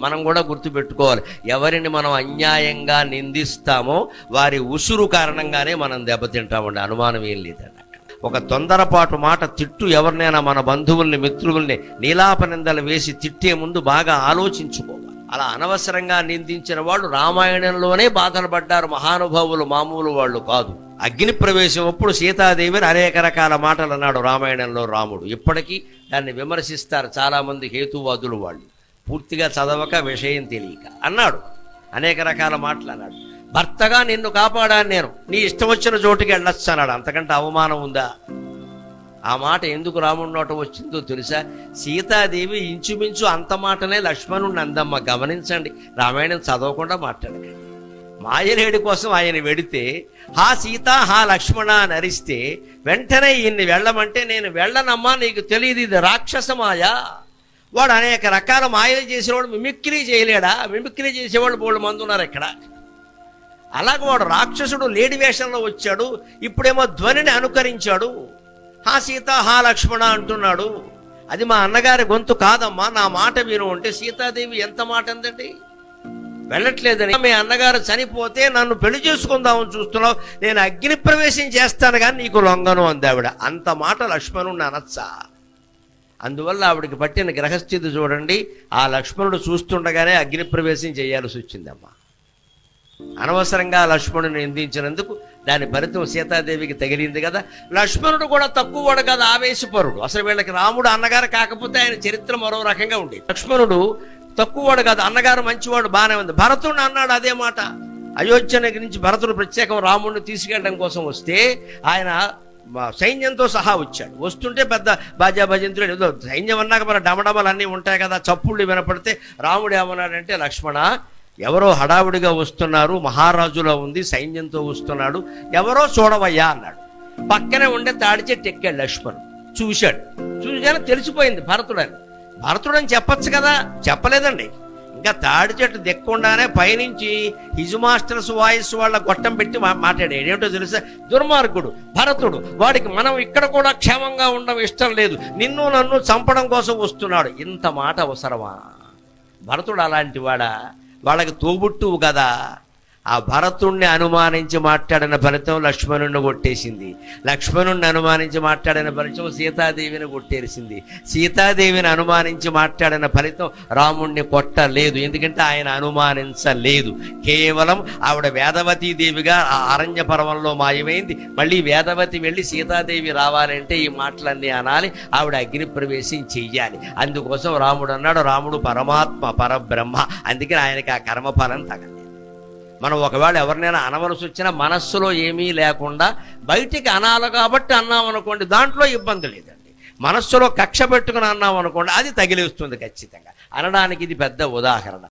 మనం కూడా గుర్తుపెట్టుకోవాలి. ఎవరిని మనం అన్యాయంగా నిందిస్తామో వారి ఉసురు కారణంగానే మనం దెబ్బతింటామండి. అనుమానం ఏం లేదండి ఒక తొందరపాటు మాట తిట్టు ఎవరినైనా మన బంధువుల్ని మిత్రుల్ని నీలాపనిందలు వేసి తిట్టే ముందు బాగా ఆలోచించుకోవాలి. అలా అనవసరంగా నిందించిన వాళ్ళు రామాయణంలోనే బాధలు పడ్డారు. మహానుభావులు మామూలు వాళ్ళు కాదు. అగ్ని ప్రవేశం అప్పుడు సీతాదేవిని అనేక రకాల మాటలు అన్నాడు రామాయణంలో రాముడు. ఇప్పటికీ దాన్ని విమర్శిస్తారు చాలామంది హేతువాదులు వాళ్ళు. పూర్తిగా చదవక విషయం తెలియక అన్నాడు. అనేక రకాల మాటలు అన్నాడు భర్తగా నిన్ను కాపాడాను నేను. నీ ఇష్టం వచ్చిన చోటుకి వెళ్ళొచ్చు అన్నాడు. అంతకంటే అవమానం ఉందా? ఆ మాట ఎందుకు రాముడి నోట వచ్చిందో తెలుసా? సీతాదేవి ఇంచుమించు అంత మాటనే లక్ష్మణుడిని అందమ్మ గమనించండి రామాయణం చదవకుండా మాట్లాడకండి. మాయలేడి కోసం ఆయన వెడితే హా సీత హా లక్ష్మణ అని అరిస్తే వెంటనే ఈయన్ని వెళ్ళమంటే నేను వెళ్ళనమ్మా నీకు తెలియదు ఇది రాక్షసమాయ? వాడు అనేక రకాల మాయలు చేసేవాడు మిమిక్రీ చేయలేడా? మిమిక్రీ చేసేవాళ్ళు బోళ్ళు మంది ఉన్నారు ఇక్కడ. అలాగే వాడు రాక్షసుడు లేడి వేషంలో వచ్చాడు ఇప్పుడేమో ధ్వనిని అనుకరించాడు. హా సీత హా లక్ష్మణ అంటున్నాడు. అది మా అన్నగారి గొంతు కాదమ్మా నా మాట విను అంటే సీతాదేవి ఎంత మాట అందండి? వెళ్ళట్లేదని. మీ అన్నగారు చనిపోతే నన్ను పెళ్ళి చేసుకుందామని చూస్తున్నావు నేను అగ్ని ప్రవేశం చేస్తాను కానీ నీకు లొంగను అంది ఆవిడ. అంత మాట లక్ష్మణుణ్ణి అనొచ్చా? అందువల్ల ఆవిడకి పట్టిన గ్రహస్థితి చూడండి ఆ లక్ష్మణుడు చూస్తుండగానే అగ్నిప్రవేశం చేయాల్సి వచ్చిందమ్మా. అనవసరంగా లక్ష్మణుని నిందించినందుకు దాని ఫలితం సీతాదేవికి తగిలింది కదా. లక్ష్మణుడు కూడా తక్కువ వాడు కదా ఆవేశపరుడు. అసలు వీళ్ళకి రాముడు అన్నగారు కాకపోతే ఆయన చరిత్ర మరో రకంగా ఉండేది. లక్ష్మణుడు తక్కువవాడు కాదు అన్నగారు మంచివాడు బాగానే ఉంది. భరతుడు అన్నాడు అదే మాట. అయోధ్య నుంచి భరతుడు ప్రత్యేకం రాముడిని తీసుకెళ్ళడం కోసం వస్తే ఆయన సైన్యంతో సహా వచ్చాడు. వస్తుంటే పెద్ద బాజా భజంతుడు ఏదో సైన్యం అన్నాక మన డమడమలు అన్నీ ఉంటాయి కదా చప్పుళ్ళు వినపడితే రాముడు ఏమన్నాడంటే లక్ష్మణ ఎవరో హడావుడిగా వస్తున్నారు మహారాజులో ఉంది సైన్యంతో వస్తున్నాడు ఎవరో చూడవయ్యా అన్నాడు. పక్కనే ఉండే తాడి చెట్టు ఎక్కాడు లక్ష్మణ్ చూశాడు. చూశాను తెలిసిపోయింది భరతుడని భరతుడని చెప్పొచ్చు కదా? చెప్పలేదండి. ఇంకా తాడి చెట్టు దిక్కుండానే పైనుంచి హిజు మాస్టర్స్ వాయిస్ వాళ్ళ గొట్టం పెట్టి మాట్లాడాడు. ఏంటో తెలుసా? దుర్మార్గుడు భరతుడు. వాడికి మనం ఇక్కడ కూడా క్షేమంగా ఉండడం ఇష్టం లేదు. నిన్ను నన్ను చంపడం కోసం వస్తున్నాడు. ఇంత మాట అవసరమా? భరతుడు అలాంటి వాడా? వాళ్ళకి తోబుట్టువు కదా. ఆ భరతుణ్ణి అనుమానించి మాట్లాడిన ఫలితం లక్ష్మణుణ్ణి కొట్టేసింది. లక్ష్మణుణ్ణి అనుమానించి మాట్లాడిన ఫలితం సీతాదేవిని కొట్టేసింది. సీతాదేవిని అనుమానించి మాట్లాడిన ఫలితం రాముణ్ణి కొట్టలేదు. ఎందుకంటే ఆయన అనుమానించలేదు. కేవలం ఆవిడ వేదవతీ దేవిగా ఆ అరణ్య పర్వంలో మాయమైంది. మళ్ళీ వేదవతి వెళ్ళి సీతాదేవి రావాలంటే ఈ మాటలన్నీ అనాలి. ఆవిడ అగ్నిప్రవేశం చెయ్యాలి. అందుకోసం రాముడు అన్నాడు రాముడు పరమాత్మ పరబ్రహ్మ. అందుకని ఆయనకి ఆ కర్మఫలం తగదు మనం ఒకవేళ ఎవరినైనా అనవలసి వచ్చినా మనస్సులో ఏమీ లేకుండా బయటికి అనాలి కాబట్టి అన్నాం అనుకోండి దాంట్లో ఇబ్బంది లేదండి. మనస్సులో కక్ష పెట్టుకుని అన్నాం అనుకోండి అది తగిలేస్తుంది ఖచ్చితంగా. అనడానికి ఇది పెద్ద ఉదాహరణ.